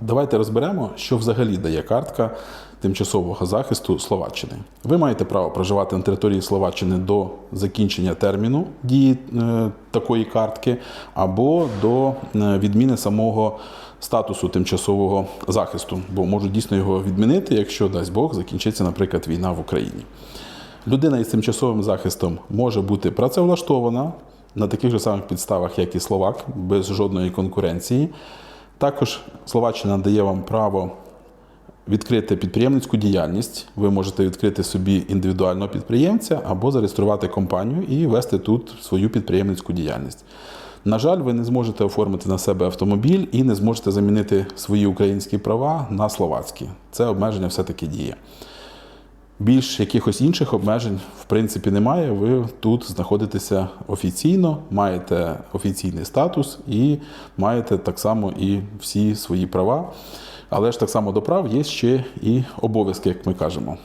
Давайте розберемо, що взагалі дає картка тимчасового захисту Словаччини. Ви маєте право проживати на території Словаччини до закінчення терміну дії е, такої картки або до е, відміни самого статусу тимчасового захисту, бо можуть дійсно його відмінити, якщо дасть Бог закінчиться, наприклад, війна в Україні. Людина із тимчасовим захистом може бути працевлаштована на таких же самих підставах, як і Словак, без жодної конкуренції. Також Словаччина дає вам право відкрити підприємницьку діяльність. Ви можете відкрити собі індивідуального підприємця або зареєструвати компанію і вести тут свою підприємницьку діяльність. На жаль, ви не зможете оформити на себе автомобіль і не зможете замінити свої українські права на словацькі. Це обмеження все-таки діє. Більш якихось інших обмежень в принципі немає. Ви тут знаходитеся офіційно, маєте офіційний статус і маєте так само і всі свої права. Але ж так само до прав є ще і обов'язки, як ми кажемо.